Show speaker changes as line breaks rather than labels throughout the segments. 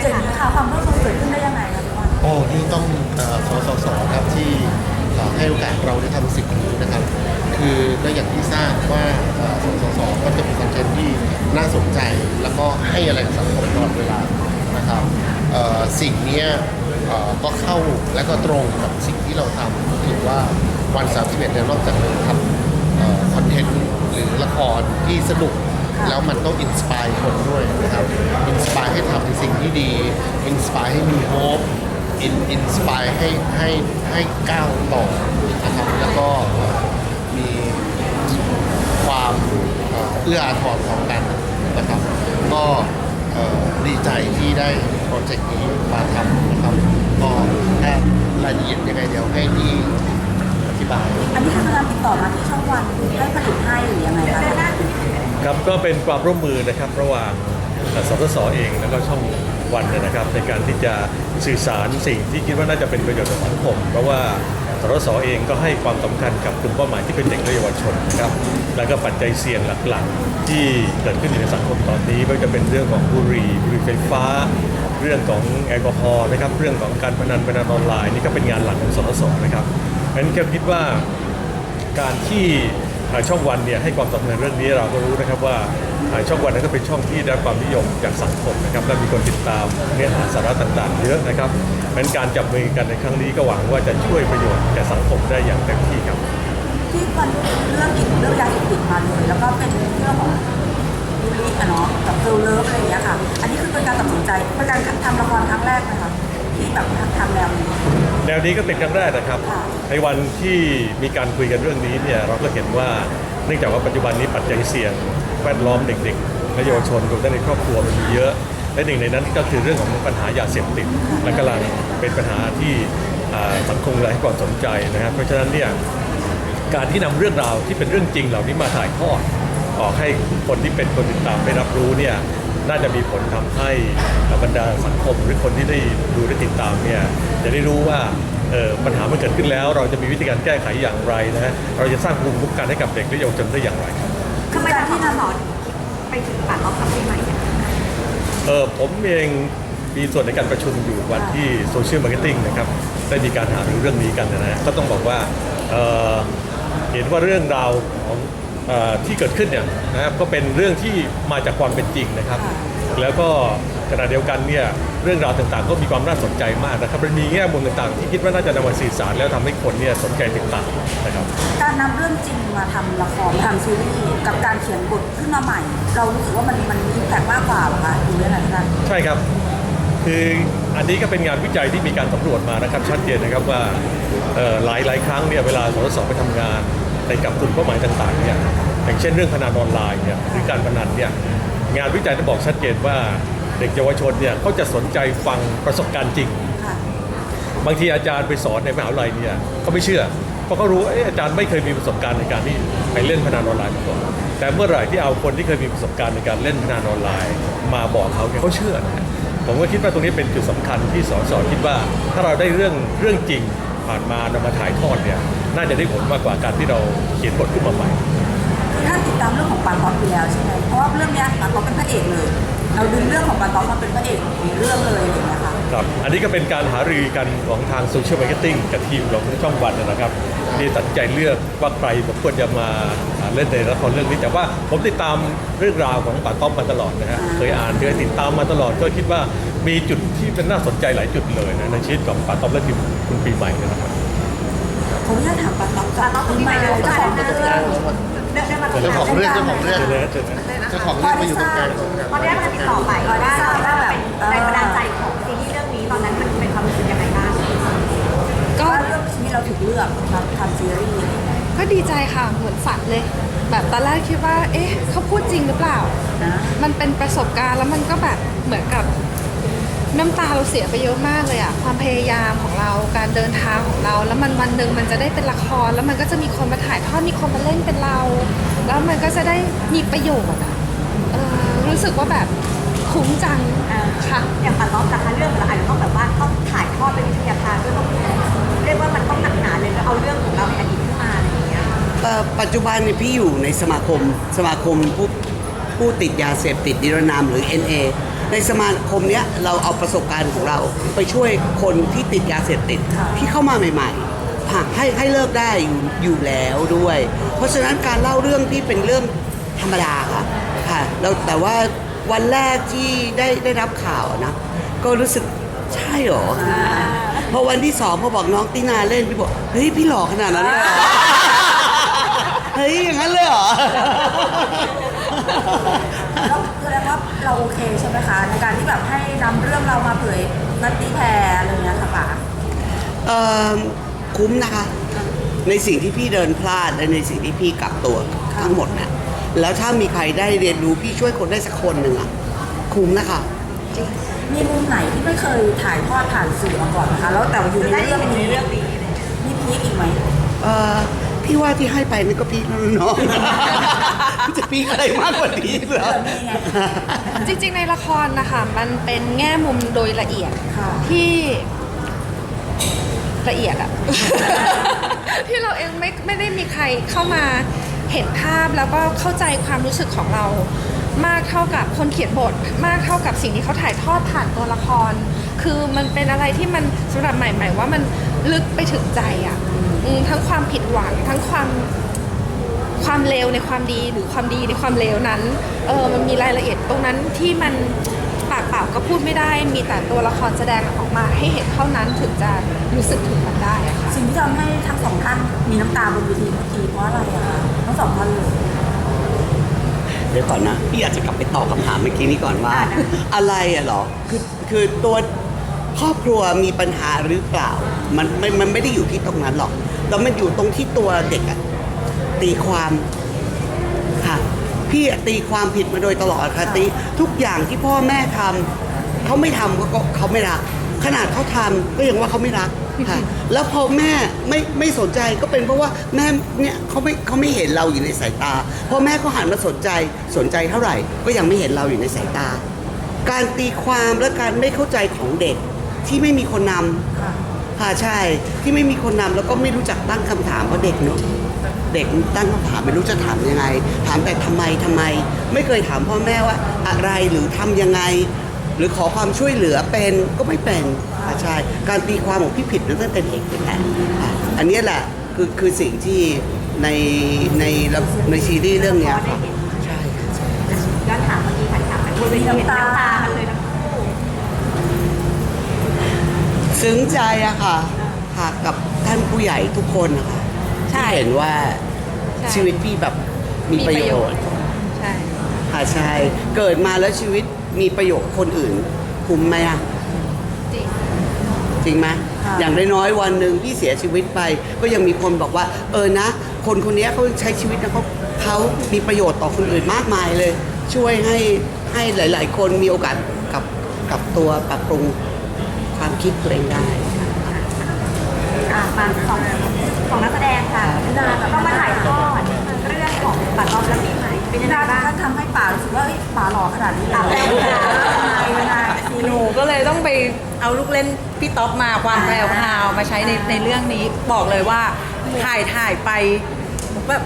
เจกต์ค่ะความร่วมมือเกิดขึ้นได้ยังไงคะพี่บอล
โอ้นี่ต้องเอ่อสสสครับที่ให้โอกาสเราได้ทำสิ่งนี้นะครับ คือก็อย่างที่ทราบว่าเอ่อสสสก็จะมีคอนเทนต์ที่น่าสนใจ แล้วก็ให้อะไรสังคมตลอดเวลานะครับสิ่งนี้ก็เข้าและก็ตรงกับสิ่งที่เราทำถือว่าวัน31เนี่ยนอกจากเราทำคอนเทนต์หรือละครที่สนุก แล้วมันต้องอินสปายคนด้วยนะครับอินสปายให้ทำในสิ่งที่ดีอินสปายให้มีโฮปอินอินสปายให้ให้ให้ก้าวต่อนะครับแล้วก็เอ่อมีความเอ่อเอื้ออาทรของกันนะครับ ก็เอ่อดีใจที่ได้โปรเจกต์นี้มาทำนะครับก็ถ้ารายละเอียดยังไงเดี๋ยวให้ที่อธิบาย
อันนี้คือการติดต่อมาที่ช่องวันให้ผลิตให้หรือยังไงคะ
ครับก็เป็นความร่วมมือนะครับระหว่างเอ่อสสสเองแล้วก็ช่องวันเนยนะครับ ในการที่จะสื่อสารสิ่งที่คิดว่าน่าจะเป็นประโยชน์ต่อสังคมเพราะว่าสสสเองก็ให้ความสำคัญกับกลุ่มเป้าหมายที่เป็นเด็กและเยาวชนนะครับแล้วก็ปัจจัยเสี่ยงหลักๆ ที่เกิดขึ้นอยู่ในสังคมตอนนี้ไม่ว่าจะเป็นเรื่องของบุหรี่บุหรี่ไฟฟ้า เรื่องของแอลกอฮอล์นะครับเรื่องของการพนันพนันออนไลน์นี่ก็เป็นงานหลักของสสสนะครับเพราะฉะนั้นก็คิดว่าการที่ ช่องวันเนี่ยให้ความสำคัญเรื่องนี้เราก็รู้นะครับว่าช่องวันนั้นก็เป็นช่องที่ได้ความนิยมจากสังคมนะครับและมีคนติดตามเนื้อหาสาระต่างๆ เยอะนะครับเป็นการจับมือกันในครั้งนี้ก็หวังว่าจะช่วยประโยชน์แก่สังคมได้อย่างเต็มที่ครับ
ที่มันเรื่องอีกเรื่องยาเสพติดมาเลยแล้วก็เป็นเรื่องของยูริอะเนาะกับเซลเลิฟอะไรอย่างเงี้ยค่ะ อันนี้คือเป็นการตัดสินใจเป็นการทำละครครั้งแรกนะคะที่แบบทำแนวนี้
แนวนี้ก็เป็นครั้งแรกนะครับ
ค่ะ
ในวันที่มีการคุยกันเรื่องนี้เนี่ยเราก็เห็นว่าเนื่องจากว่าปัจจุบันนี้ปัจจัยเสี่ยงแวดล้อมเด็กๆและเยาวชนรวมทั้งในครอบครัวมันมีเยอะ และหนึ่งในนั้นก็คือเรื่องของปัญหายาเสพติดและกำลังเป็นปัญหาที่อ่าสังคมให้ความสนใจนะครับเพราะฉะนั้นเนี่ยการที่นำเรื่องราวที่เป็นเรื่องจริงเหล่านี้มาถ่ายทอดออกให้คนที่เป็นคนติดตามได้รับรู้เนี่ย น่าจะมีผลทำให้บรรดาสังคมหรือคนที่ได้ดูได้ติดตามเนี่ยจะได้รู้ว่าเอ่อปัญหามันเกิดขึ้นแล้ว เราจะมีวิธีการแก้ไขอย่างไรนะฮะเราจะสร้างภูมิคุ้มกันให้กับเด็กและเยาวชนได้อย่างไรครับ
คือการที่นำ
ไปถึงปัดล็อกกับปีใหม่เนี่ย
เออผมเองมีส่วนในการประชุมอยู่วันที่โซเชียลมาร์เก็ตติ้งนะครับได้มีการหารือเรื่องนี้กันนะฮะก็ต้องบอกว่าเอ่อเห็นว่าเรื่องราวของเออ ที่เกิดขึ้นเนี่ยนะครับก็เป็นเรื่องที่มาจากความเป็นจริงนะครับ แล้วก็ขณะเดียวกันเนี่ยเรื่องราวต่างๆ ก็มีความน่าสนใจมากนะครับมันมีแง่มุมต่างๆ ที่คิดว่าน่าจะนำมาสื่อสาร แล้วทำให้คนเนี่ยสนใจติดตามนะครับ
การนำเรื่องจริงมาทำละครมาทำซีรีส์กับการเขียนบทขึ้นมาใหม่ เรารู้สึกว่ามันมันมีแตกมากกว่าเหรอคะหรือยังไงคะ
ใช่ครับ คืออันนี้ก็เป็นงานวิจัยที่มีการสำรวจมานะครับชัดเจนนะครับว่าเอ่อหลายหลายครั้งเนี่ยเวลาสสไปทำงาน ในกับกลุ่มเป้าหมายต่างๆเนี่ยอย่างเช่นเรื่องพนันออนไลน์เนี่ยหรือการพนันเนี่ยงานวิจัยจะบอกชัดเจนว่าเด็กเยาวชนเนี่ยเขาจะสนใจฟังประสบการณ์จริง
ค่ะ
บางทีอาจารย์ไปสอนในมหาวิทยาลัยเนี่ยเขาไม่เชื่อ เพราะเขารู้ว่าเอ๊ะอาจารย์ไม่เคยมีประสบการณ์ในการที่ไปเล่นพนันออนไลน์มาก่อนแต่เมื่อไหร่ที่เอาคนที่เคยมีประสบการณ์ในการเล่นพนันออนไลน์ มาบอกเขาเนี่ยเขาเชื่อนะฮะผมก็คิดว่าตรงนี้เป็นจุดสำคัญที่สสคิดว่า ถ้าเราได้เรื่องเรื่องจริงผ่านมานำมาถ่ายทอดเนี่ย น่าจะได้ผลมากกว่าการที่เราเขียนบทขึ้นมาใหม่
คือท่านติดตามเรื่องของปาต๊อกอยู่แล้วใช่ไหมเพราะว่าเรื่องเนี้ยปาต๊อกเป็นพระเอกเลย เราดึงเรื่องของปาต๊อกมาเป็นพระเอกในเรื่องเลยอะไรอย่างเงี้ยค่ะ
ครับ อันนี้ก็เป็นการหารือกันของทางโซเชียลมาร์เก็ตติ้งกับทีมของช่องวันนะครับที่ตัดสินใจเลือกว่าใครผมควรจะมาเล่นในละครเรื่องนี้ แต่ว่าผมติดตามเรื่องราวของป่าต้อมมาตลอดนะฮะ เคยอ่านเคยติดตามมาตลอด ก็คิดว่ามีจุดที่เป็นน่าสนใจหลายจุดเลยนะในชีวิตของป่าต้อมและทีมคุณปีใหม่เนยนะครับ
ผมอยากถามปาต๊อก
ปาต๊อกกับปีใหม่
เจ้าของเรื่อง
ได้มา
เจ้าของเรื่องเจ้าของเรื่อง
เจ้า
ของเรื่องมาอยู่ตรงกลาง
ตอนนี้มันติดต่อไปก็ได้ทราบว่าแบบแรงบันดาลใจของซีรีส์เรื่องนี้ตอนนั้นมันเป็นความรู้สึกยังไงบ้าง
ก็เรื่องที่เราถูกเลือกมาทำซีรีส์
ก็ดีใจค่ะเหมือนฝันเลย แบบตอนแรกคิดว่า เอ๊ะเขาพูดจริงหรือเปล่า
นะ
มันเป็นประสบการณ์แล้วมันก็แบบเหมือนกับ น้ำตาเราเสียไปเยอะมากเลยอะความพยายามของเราการเดินทางของเรา แล้วมันวันหนึ่งมันจะได้เป็นละคร แล้วมันก็จะมีคนมาถ่ายทอดมีคนมาเล่นเป็นเรา แล้วมันก็จะได้มีประโยชน์อะเออรู้สึกว่าแบบคุ้มจัง
อ่า
ค่ะ
อย่างปัดล็อกนะคะเรื่องเราอาจจะต้องแบบว่าต้องถ่ายทอดเป็นวิทยาทานด้วยต้องเรียกว่ามันต้องหนักหนาเลยแล้วเอาเรื่องของเราในอดีตขึ้นมาอะไรอย่างเงี้ย
เอ่อปัจจุบันเนี่ยพี่อยู่ในสมาคม สมาคมผู้ผู้ติดยาเสพติดนิรนามหรือ NA ในสมาคมเนี้ยเราเอาประสบการณ์ของเรา ไปช่วยคนที่ติดยาเสพติดที่เข้ามาใหม่ๆให้ให้เลิกได้อยู่อยู่แล้วด้วย เพราะฉะนั้นการเล่าเรื่องที่เป็นเรื่องธรรมดาค่ะค่ะแล้วแต่ว่าวันแรกที่ได้ได้รับข่าวนะ ก็รู้สึกใช่เหรอพอวันที่สองพอบอกน้องตินาเล่นพี่บอกเฮ้ยพี่หล่อขนาดนั้นเลยเหรอเฮ้ยอย่างนั้นเลยเหรอ
แล้วแสดงว่าเราโอเคใช่ไหมคะในการที่แบบให้นำเรื่องเรามาเผยนัตติแพรอะไรอย่างเงี้ยค่ะป๋า
เอ่อคุ้มนะคะ ในสิ่งที่พี่เดินพลาดและในสิ่งที่พี่กลับตัวทั้งหมดนะแล้วถ้ามีใครได้เรียนรู้พี่ช่วยคนได้สักคนหนึ่งอะคุ้มนะคะ
มีมุมไหนที่ไม่เคยถ่ายทอดผ่านสื่อมาก่อนนะคะแล้วแต่ว่าอยู่ใน
ได้
เรื่อง
เป็นใน
นี้
เรื่องนี้
มีพีคอีกไหม
เอ่อ พี่ว่าที่ให้ไปนี่ก็พีคแล้วนะน้องจะพีคอะไรมากกว่านี้เหรอ
จริงๆในละครนะคะมันเป็นแง่มุมโดยละเอียด
ค่ะ
ที่ละเอียดอะ ที่เราเองไม่ไม่ได้มีใครเข้ามาเห็นภาพแล้วก็เข้าใจความรู้สึกของเรา มากเท่ากับคนเขียนบท มากเท่ากับสิ่งที่เขาถ่ายทอดผ่านตัวละคร คือมันเป็นอะไรที่มันสำหรับใหม่ๆว่ามัน ลึกไปถึงใจอะอืมทั้งความผิดหวังทั้งความความเลวในความดีหรือความดีในความเลวนั้นเออมันมีรายละเอียดตรงนั้นที่มันปากเปล่าก็พูดไม่ได้ มีแต่ตัวละครแสดงออกมาให้เห็นเท่านั้นถึงจะรู้สึกถึงมันได้อะค่ะ
สิ่งที่ทำให้ทั้งสองท่านมีน้ำตาบนเวทีเมื่อกี้เพราะอะไรอะคะทั้งสองท่านเลย
เดี๋ยวก่อนนะพี่อาจจะกลับไปตอบคำถามเมื่อกี้นี้ก่อนว่า อะไรอะเหรอคือคือตัว ครอบครัวมีปัญหาหรือเปล่า มันมันมันไม่ได้อยู่ที่ตรงนั้นหรอกแล้วมันอยู่ตรงที่ตัวเด็กอะตีความค่ะ พี่อะตีความผิดมาโดยตลอดค่ะตีทุกอย่างที่พ่อแม่ทำเขาไม่ทำก็ก็เขาไม่รัก ขนาดเขาทำก็ยังว่าเขาไม่รักค่ะ แล้วพอแม่ไม่ไม่สนใจก็เป็นเพราะว่าแม่เนี่ยเขาไม่เขาไม่เห็นเราอยู่ในสายตาพอแม่ก็หันมาสนใจสนใจเท่าไหร่ ก็ยังไม่เห็นเราอยู่ในสายตา การตีความและการไม่เข้าใจของเด็ก ที่ไม่มีคนนำ
ค่ะ
ค่ะใช่ที่ไม่มีคนนำแล้วก็ไม่รู้จักตั้งคำถามเพราะเด็กเนาะเด็กตั้งคำถามไม่รู้จะถามยังไง ถามแต่ทำไมทำไม ไม่เคยถามพ่อแม่ว่าอะไรหรือทำยังไง หรือขอความช่วยเหลือเป็นก็ไม่เป็นค่ะใช่การตีความของพี่ผิดนั้นตั้งแต่เด็กเป็นแหละค่ะอันเนี้ยแหละคือคือสิ่งที่ในในในซีรีส์เรื่องเนี้ยค่ะใช่ค่ะใช่
ย้อนถามเมื่อกี้ค่ะถามไปบนเวทีเห็นน้ำตากันเลยนะคู่
ซึ้งใจอะค่ะค่ะกับท่านผู้ใหญ่ทุกคนนะคะ
ใช่
ที่เห็นว่า
ใช่
ชีวิตพี่แบบมีประโยชน์
ใช่
ค่ะใช่เกิดมาแล้วชีวิตมีประโยชน์คนอื่น คุ้มไหมอะ
จริง
จริงไหม
ค่ะ
อย่างน้อยๆวันหนึ่งพี่เสียชีวิตไป ก็ยังมีคนบอกว่า เออนะ คนคนนี้เขาใช้ชีวิตนะเขาเขามีประโยชน์ต่อคนอื่นมากมายเลย ช่วยให้ให้หลาย ๆ คนมีโอกาสกลับกลับตัวปรับปรุง ความคิดตัวเองได้
อะมาสองของนักแสดงค่ะก็มาถ่ายทอดเรื่องของบัตรรอบและปีใหม่เป็นยังไง
ท่าน
บ้าง
ท่านทำให้ป๋ารู้สึกว่าเอ้ยป๋าหล่อขนาดนี้เลย
อะ
ยังไงยังไงซี
หนู
รีส์
ก็เลยต้องไปเอาลูกเล่นพี่ต๊อปมาความแพรวพราวมาใช้ในในเรื่องนี้บอกเลยว่าถ่ายถ่ายไปแบบ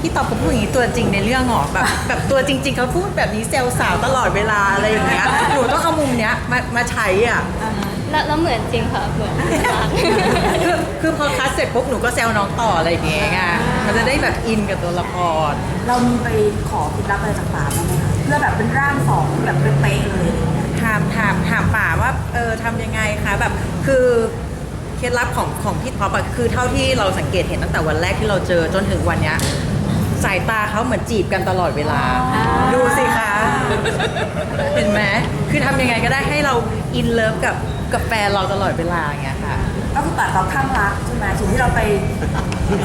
พี่ต๊อปเขาพูดอย่างนี้ตัวจริงในเรื่องเหรอแบบแบบตัวจริง ๆเขาพูดแบบนี้เซลล์สาวตลอดเวลาอะไรอย่างเงี้ยหนูต้องเอามุมเนี้ยมามาใช้อะ
แล้วแล้วเหมือนจริงค่ะเหมือนมาก
คือคือพอคัดเสร็จปุ๊บหนูก็แซวน้องต่ออะไรอย่างเงี้ยไงมันจะได้แบบอินกับตัวละคร
เรามีไปขอเคล็ดลับอะไรจากป๋าบ้างไหมคะเพื่อแบบเป็นร่างสองแบบเป๊ะๆเลยอะไรอย่างเงี้ย
ถามถามถามป่าว่าเออทำยังไงคะแบบคือเคล็ดลับของของพี่ท็อปอะคือเท่าที่เราสังเกตเห็นตั้งแต่วันแรกที่เราเจอจนถึงวันเนี้ยสายตาเขาเหมือนจีบกันตลอดเวลา ดูสิคะ เห็นไหมคือทำยังไงก็ได้ให้เราอินเลิฟกับ กับแฟนเราตลอดเวลาอย่างเงี้ยค่ะ
ก็คือป๋าเขาข้างรักใช่ไหมสิ่งที่เราไป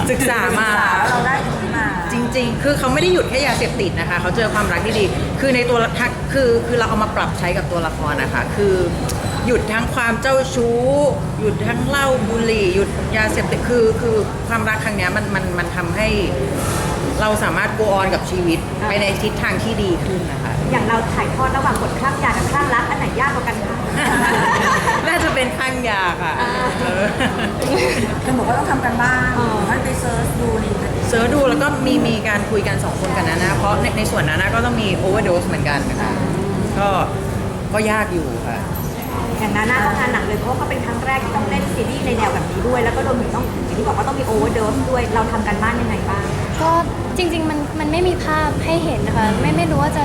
ศึกษามา
ศึกษแล้วเราได้ตรงนี้มา
จริง ๆ คือเขาไม่ได้หยุดแค่ยาเสพติดนะคะ เขาเจอความรักที่ดี คือในตัวละครคือคือเราเอามาปรับใช้กับตัวละครนะคะ คือ หยุดทั้งความเจ้าชู้ หยุดทั้งเหล้าบุหรี่ หยุดยาเสพติด คือคือความรักครั้งเนี้ยมันมันมันทำให้ เราสามารถ go on กับชีวิตไปในทิศทางที่ดีขึ้นนะคะ
อย่างเราถ่ายทอดระหว่างบทคลั่งยากับคลั่งรักอันไหนยากกว่ากันคะ
น่าจะเป็นข้างยาค่ะเออ
เห็นบอกว่าต้องทำกันบ้างให้ไปเซิร์ชดูในอินเทอร์เน็ต
เสิร์ชดูแล้วก็มีมีการคุยกันสองคนกันนะนะเพราะในในส่วนนั้นนะก็ต้องมีโอเวอร์โดสเหมือนกันนะคะก็ก็ยากอยู่ค่ะ
อย่างนั้นน่าต้องงานหนักเลยเพราะว่าเขาเป็นครั้งแรกที่ต้องเล่นซีรีส์ในแนวแบบนี้ด้วย แล้วก็รวมถึงต้องอย่างที่บอกว่าต้องมีโอเวอร์เดด้วยเราทำกันบ้านยังไงบ้าง
ก็ จริง ๆ มันมันไม่มีภาพให้เห็นนะคะไม่ไม่รู้ว่าจะ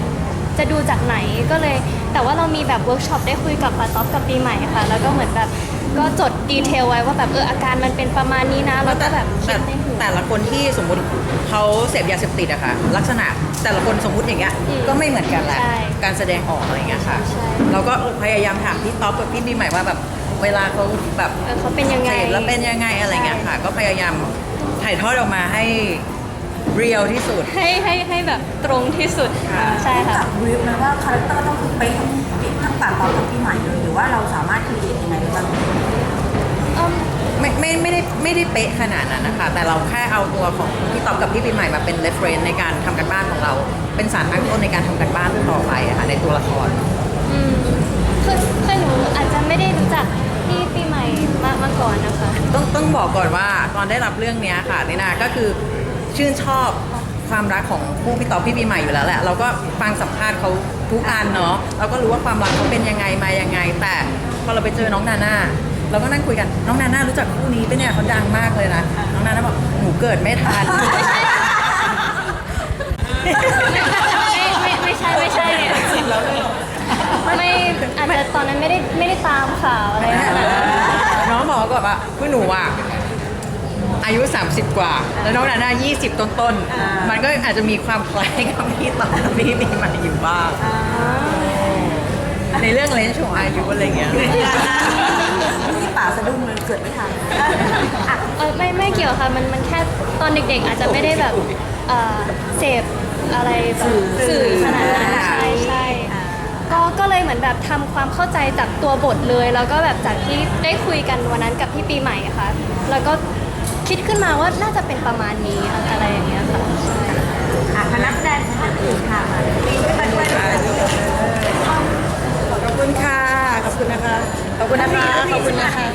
จะดูจากไหนก็เลย แต่ว่าเรามีแบบเวิร์กช็อปได้คุยกับป้าต๊อบกับปีใหม่ค่ะ แล้วก็เหมือนแบบก็จดดีเทลไว้ว่าแบบเอออาการมันเป็นประมาณนี้นะแล้วก็แบบคิ
แต่
ดในหัว
แต่ละคนที่สมมติเขาเสพยาเสพติดอะค่ะ ลักษณะแต่ละคนสมมุติอย่างเงี้ย
อืม
ก็ไม่เหมือนกันแหละ
ใช่
การแสดงออกอะไรเงี้ยค่ะ
ใช่
เราก็พยายามถามพี่ต๊อปกับพี่ปีใหม่ว่าแบบเวลาเขาแบบ
เออเขาเป็นยังไง
เสพแล้วเป็นยังไงอะไรเงี้ยค่ะ ก็พยายามถ่ายทอดออกมาให้ เรียลที่สุด
ให้ให้ให้แบบตรงที่สุด
ค่ะ
ใช่ค่ะ
จากบรีฟไหมว่าคาแรคเตอร์ต้องคือเป๊ะทั้งทั้งป่าตอนทั้งปีใหม่เลยหรือว่าเราสามารถครีเอทยังไงได้บ้าง
ไม่ไม่ไม่ได้ไม่ได้เป๊ะขนาดนั้นนะคะ แต่เราแค่เอาตัวของพี่ต๊อบกับพี่ปีใหม่มาเป็น reference ในการทำกันบ้านของเรา เป็นสารตั้งต้นในการทำกันบ้านต่อไปอะค่ะในตัวละคร
อืมคือคือหนูอาจจะไม่ได้รู้จักพี่ปีใหม่มามาก่อนนะคะ
ต้องต้องบอกก่อนว่าตอนได้รับเรื่องเนี้ยค่ะนี่นาก็คือ ชื่นชอบความรักของคู่พี่ต๊อพี่ปีใหม่อยู่แล้วแหละเราก็ฟังสัมภาษณ์เขาทุกอันเนาะเราก็รู้ว่าความรักเขาเป็นยังไงมายังไง แต่พอเราไปเจอน้องนาน่าเราก็นั่งคุยกันน้องนาน่ารู้จักคู่นี้ปะเนี่ยเขาดังมากเลยนะน้องนาน่าบอกหนูเกิดไม่ทัน
ไม่ไม่ไม่ใช่ไม่ใช่ไม่อาจจะตอนนั้นไม่ได้ไม่ได้ตามข่าวอะไรขนาดนั้น
น้องบอกก่อนว่าคือหนูอะ อายุ 30 กว่า แล้วน้องนาน่า20ต้นต้นๆ มันก็อาจจะมีความคล้ายกับพี่ต่อพี่ปีใหม่อยู่บ้างในเรื่องเลนส์ของอายุอะไรเงี้ย
ที่ป่าสะดุ้งเลยเกิดไม่ทัน
เออไม่ไม่เกี่ยวค่ะมันมันแค่ตอนเด็กๆ อาจจะไม่ได้แบบเอ่อเสพอะไรแบบสื่อขนาดนั้นใช่ใช่ก็ก็เลยเหมือนแบบทำความเข้าใจจากตัวบทเลย แล้วก็แบบจากที่ได้คุยกันวันนั้นกับพี่ปีใหม่อะค่ะ แล้วก็ คิดขึ้นมาว่าน่าจะเป็นประมาณนี้อะไรอย่างเงี้ยค่ะ
อะคณะแสดงท่านอื่นค่ะมีด้วยมาด้วย
ขอบคุณค่ะขอบคุณนะคะขอบคุณนะคะขอบคุณนะคะ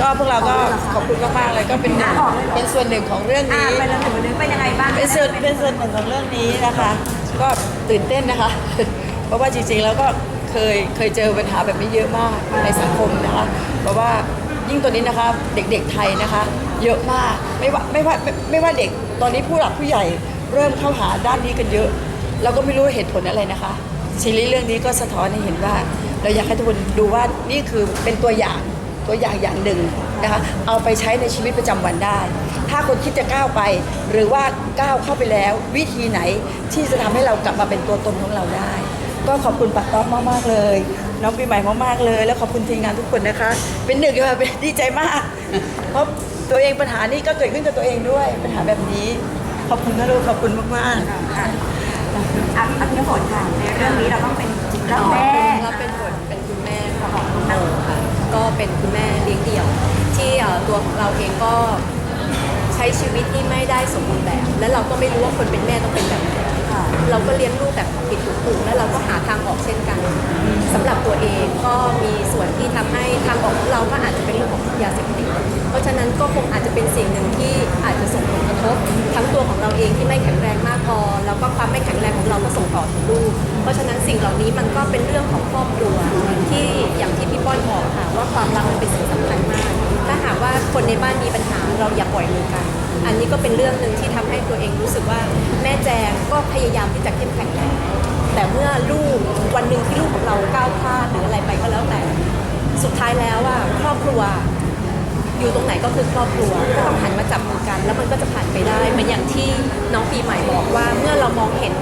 ก็พวกเราก็ขอบคุณมากๆเลยก็เป็นหนึ่งเป็นส่วนหนึ่งของเรื่อง
อ่า
นี้
ไปแล้วหนูนึกเป็นยังไงบ้าง
เป็นส่วนเป็นส่วนหนึ่งของเรื่องนี้นะคะ ก็ตื่นเต้นนะคะ เพราะว่าจริงๆแล้วก็เคยเคยเจอปัญหาแบบนี้เยอะมากในสังคมนะคะ เพราะว่า ยิ่งตัวนี้นะคะเด็กๆไทยนะคะ เยอะมากไม่ว่าไม่ว่าไม่ไม่ว่าเด็กตอนนี้ผู้หลักผู้ใหญ่เริ่มเข้าหาด้านนี้กันเยอะ เราก็ไม่รู้เหตุผลอะไรนะคะซีรีส์เรื่องนี้ก็สะท้อนให้เห็นว่าเราอยากให้ทุกคนดูว่านี่คือเป็นตัวอย่างตัวอย่างอย่างหนึ่งนะคะเอาไปใช้ในชีวิตประจำวันได้ ถ้าคนคิดจะก้าวไป หรือว่าก้าวเข้าไปแล้ว วิธีไหนที่จะทำให้เรากลับมาเป็นตัวตนของเราได้ ก็ขอบคุณปักต๊อกมาก ๆ เลย น้องปีใหม่มากๆเลย แล้วขอบคุณทีมงานทุกคนนะคะ เป็นหนึ่งค่ะเป็นดีใจมาก เพราะตัวเองปัญหานี้ก็เกิดขึ้นกับตัวเองด้วยปัญหาแบบนี้ ขอบคุณนะลูกขอบคุณมากๆ
อะอะพี่ฝนค่ะในเรื่องนี้เราต้องเป็นรักแม่
รับเป็นบทเป็นคุณแม่ของน้องโมค่ะก็เป็นคุณแม่เลี้ยงเดี่ยว ที่เอ่อตัวของเราเองก็ใช้ชีวิตที่ไม่ได้สมบูรณ์แบบ และเราก็ไม่รู้ว่าคนเป็นแม่ต้องเป็นแบบไหน เราก็เลี้ยงลูกแบบผิดถูกๆแล้วเราก็หาทางออกเช่นกันสำหรับตัวเองก็มีส่วนที่ทำให้ทางออกของเราก็อาจจะเป็นเรื่องของยาเสพติดเพราะฉะนั้นก็คงอาจจะเป็นสิ่งหนึ่งที่อาจจะส่งผลกระทบ ทั้งตัวของเราเองที่ไม่แข็งแรงมากพอ แล้วก็ความไม่แข็งแรงของเราก็ส่งต่อถึงลูก เพราะฉะนั้นสิ่งเหล่านี้มันก็เป็นเรื่องของครอบครัวที่อย่างที่พี่ป้อนบอกค่ะว่าความรักมันเป็นสิ่งสำคัญมาก ถ้าหากว่าคนในบ้านมีปัญหา เราอย่าปล่อยมือกัน อันนี้ก็เป็นเรื่องหนึ่งที่ทำให้ตัวเองรู้สึกว่าแม่แจงก็พยายามที่จะเข้มแข็งแล้วแต่เมื่อลูกวันหนึ่งที่ลูกของเราก้าวพลาดหรืออะไรไปก็แล้วแต่ สุดท้ายแล้วว่าครอบครัวอยู่ตรงไหนก็คือครอบครัวก็ต้องหันมาจับมือกัน แล้วมันก็จะผ่านไปได้เหมือนอย่างที่น้องปีใหม่บอกว่า เมื่อเรามองเห็น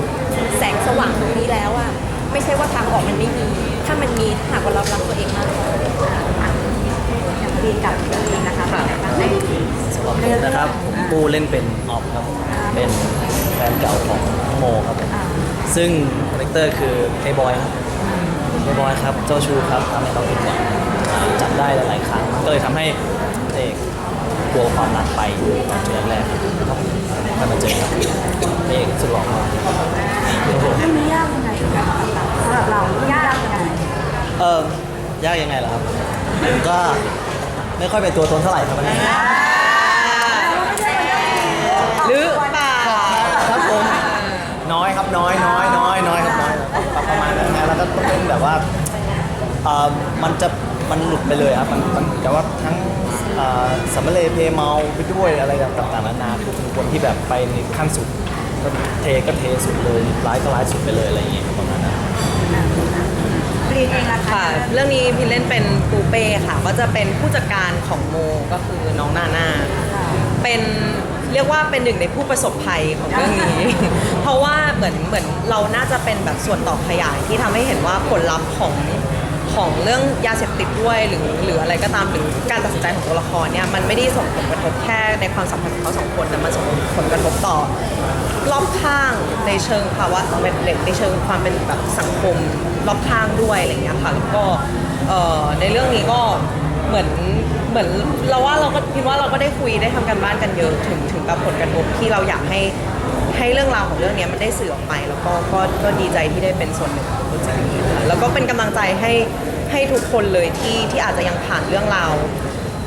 แสงสว่างตรงนี้แล้วอะไม่ใช่ว่าทางออกมันไม่มี ถ้ามันมีถ้าหากว่าเรารักตัวเองมากพอ
อย่างปีกับเรื่องนี้นะคะเป็นยังไงบ้างได้
สำหรับผมนะครับผมปูเล่นเป็นออฟครับผมเป็นแฟนเก่าของน้องโมครับผมซึ่งคาแรคเตอร์คือเพย์บอยครับเพย์บอยครับเจ้าชู้ครับทำให้เราผิดหวังอ่าจับได้หลายๆครั้งก็เลยทำให้เอกกลัวความรักไปตอนเจอแรกๆครับก็มาเจอกับเอกสุดหล่อมากครับผม
เรื่องนี้ยากยังไงสำหรับเรายากยังไง
เออยากยังไงล่ะครับผมก็ ไม่ค่อยเป็นตัวตนเท่าไหร่ครับวันนี้
หรือเปล่า
ครับผมน้อยครับน้อยน้อยน้อยน้อยครับน้อยประมาณนั้นนะแล้วก็เป็นแบบแบบว่าเอ่อมันจะมันหลุดไปเลยครับมันมันเหมือนกับว่าทั้งเอ่อสัมมาเลเพเมาไปด้วยอะไรต่างๆนานาคือเป็นคนที่แบบไปในขั้นสุดก็เทก็เทสุดเลยร้ายก็ร้ายสุดไปเลยอะไรอย่างเงี้ยประ มาณนั้น
เองล่ะ
ค่ะ เรื่องนี้พี่เล่นเป็นปูเป้ค่ะ ก็จะเป็นผู้จัดการของโมก็คือน้องนาน่าเป็นเรียกว่าเป็นหนึ่งในผู้ประสบภัยของเรื่องนี้ เพราะว่าเหมือนเหมือนเราน่าจะเป็นแบบส่วนต่อขยายที่ทำให้เห็นว่าผลลัพธ์ของของเรื่องยาเสพติดด้วยหรือหรืออะไรก็ตามหรือการตัดสินใจของตัวละครเนี่ยมันไม่ได้ส่งผลกระทบแค่ในความสัมพันธ์ของเขาสองคนแต่มันส่งผลกระทบต่อ รอบข้างในเชิงภาวะสังคมในเชิงความเป็นแบบสังคมรอบข้างด้วยอะไรอย่างเงี้ยค่ะแล้วก็ในเรื่องนี้ก็เหมือนเหมือนเราว่าเราก็คิดว่าเราก็ได้คุยได้ทำกันบ้านกันเยอะถึงถึงกับผลกระทบที่เราอยากให้ให้เรื่องราวของเรื่องนี้มันได้สื่อออกไปแล้วก็ก็ก็ดีใจที่ได้เป็นส่วนหนึ่งของโปรเจกต์นี้ค่ะแล้วก็เป็นกำลังใจให้ให้ทุกคนเลยที่ที่อาจจะยังผ่านเรื่องราว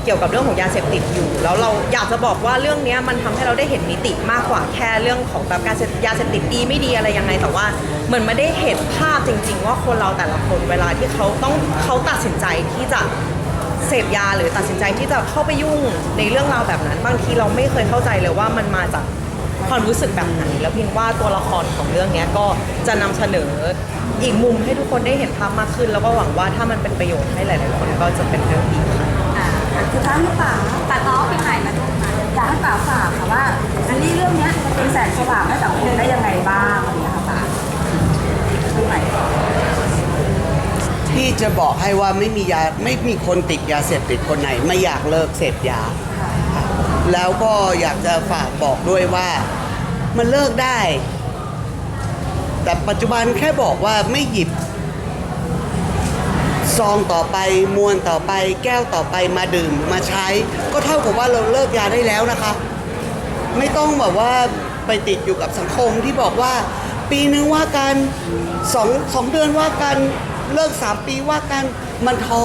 เกี่ยวกับเรื่องของยาเสพติดอยู่ แล้วเราอยากจะบอกว่าเรื่องนี้มันทำให้เราได้เห็นมิติมากกว่าแค่เรื่องของแบบการยาเสพติดดีไม่ดีอะไรยังไง แต่ว่าเหมือนไม่ได้เห็นภาพจริง ๆ ว่าคนเราแต่ละคนเวลาที่เขาต้องเขาตัดสินใจที่จะเสพยาหรือตัดสินใจที่จะเข้าไปยุ่งในเรื่องราวแบบนั้น บางทีเราไม่เคยเข้าใจเลยว่ามันมาจากความรู้สึกแบบไหนแล้วพียงว่าตัวละครของเรื่องนี้ก็จะนำเสนออีกมุมให้ทุกคนได้เห็นภาพมากขึ้น แล้วก็หวังว่าถ้ามันเป็นประโยชน์ให้หลาย ๆ คนก็จะเป็นเรื่องดีค่ะ
สุดท้ายพี่ป๋า
ตัดน้องปีใหม่มาด้วยค่ะ
อยากให้ป๋าฝากค่ะว่าอันนี้เรื่องเนี้ยเป็นแสงสว่างให้สังคมได้ยังไงบ้างอะไรอย่างเงี้ยค่ะป๋าพี่ใหม่
ที่จะบอกให้ว่าไม่มียาไม่มีคนติดยาเสพติดคนไหน ไม่อยากเลิกเสพยา แล้วก็อยากจะฝากบอกด้วยว่ามันเลิกได้ แต่ปัจจุบันแค่บอกว่าไม่หยิบ ซองต่อไปมวนต่อไป แก้วต่อไปมาดื่มมาใช้ ก็เท่ากับว่าเราเลิกยาได้แล้วนะคะ ไม่ต้องแบบว่าไปติดอยู่กับสังคมที่บอกว่า ปีนึงว่ากันสองสองเดือนว่ากันเลิกสามปีว่ากันมันท้อ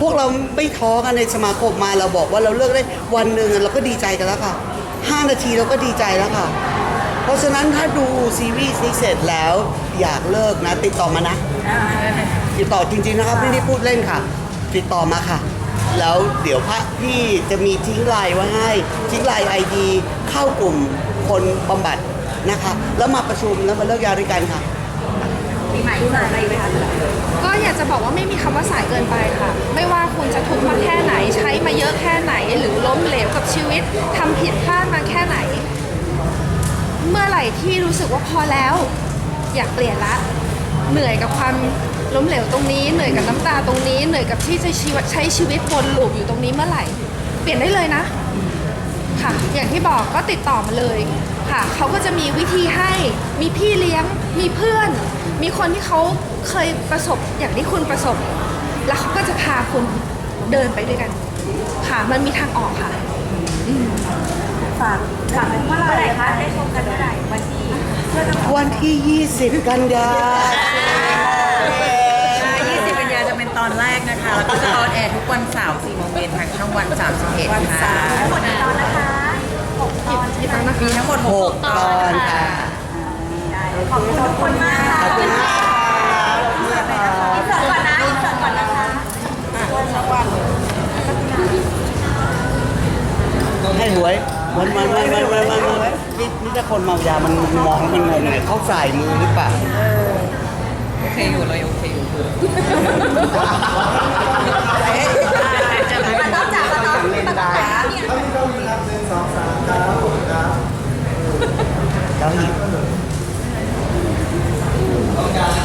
พวกเราไม่ท้อกันในสมาคมมาเราบอกว่าเราเลิกได้วันหนึ่งเราก็ดีใจกันแล้วค่ะห้านาทีเราก็ดีใจแล้วค่ะ เพราะฉะนั้นถ้าดูซีรีส์นี้เสร็จแล้วอยากเลิกนะ ติดต่อมานะ ติดต่อจริงๆนะครับไม่ได้พูดเล่นค่ะ ติดต่อมาค่ะ แล้วเดี๋ยวพระพี่จะมีทิ้งไลน์ไว้ให้ทิ้งไลน์ไอดีเข้ากลุ่มคนบำบัดนะคะ แล้วมาประชุมแล้วมาเลิกยาด้วยกันค่ะ
ปีใหม่ที่มาอะไรไหมคะ
ก็อยากจะบอกว่าไม่มีคำว่าสายเกินไปค่ะ ไม่ว่าคุณจะทุกข์มาแค่ไหน ใช้มาเยอะแค่ไหน หรือล้มเหลวกับชีวิตทำผิดพลาดมาแค่ไหน เมื่อไหร่ที่รู้สึกว่าพอแล้ว อยากเปลี่ยนละ เหนื่อยกับความล้มเหลวตรงนี้ เหนื่อยกับน้ำตาตรงนี้ เหนื่อยกับที่จะชีวิตใช้ชีวิตวนลูปอยู่ตรงนี้เมื่อไหร่ เปลี่ยนได้เลยนะ ค่ะ อย่างที่บอกก็ติดต่อมาเลยค่ะเขาก็จะมีวิธีให้ มีพี่เลี้ยง มีเพื่อน มีคนที่เขาเคยประสบอย่างที่คุณประสบ แล้วเขาก็จะพาคุณเดินไปด้วยกัน ค่ะ มันมีทางออกค่ะ
ฝาก
ฝากเมื่อไหร่คะได้ชมกันเมื่อไหร่วันที่
วันที่ 20 กันยา
ใช่20กันยาจะเป็นตอนแรกนะคะ แล้วก็จะออนแอร์ทุกวันเสาร์4โมงเย็นทางช่องวัน 31
วัน
ค่ะ
เสาร์
หมดตอนนะคะหกตอน
กี่ตอนนะคะ
มีทั้งหมด
หก
6
ตอนค่ะ
ขอบคุณทุกคนมากค่ะ
ขอบคุณค่ะ
อินเสิร์ตก่อนนะอินเสิร์ตก่อนนะคะ
ให้หวย มันมันมันมันมันมันมันนี่ถ้าคนเมายามันมองมันงงเนี่ยเขาใส่มือหรือเปล่า
โอเคอยู่เรายังโอเคอยู่
จันมาต้องจับมาต้องเล่นได้
แล้วอีก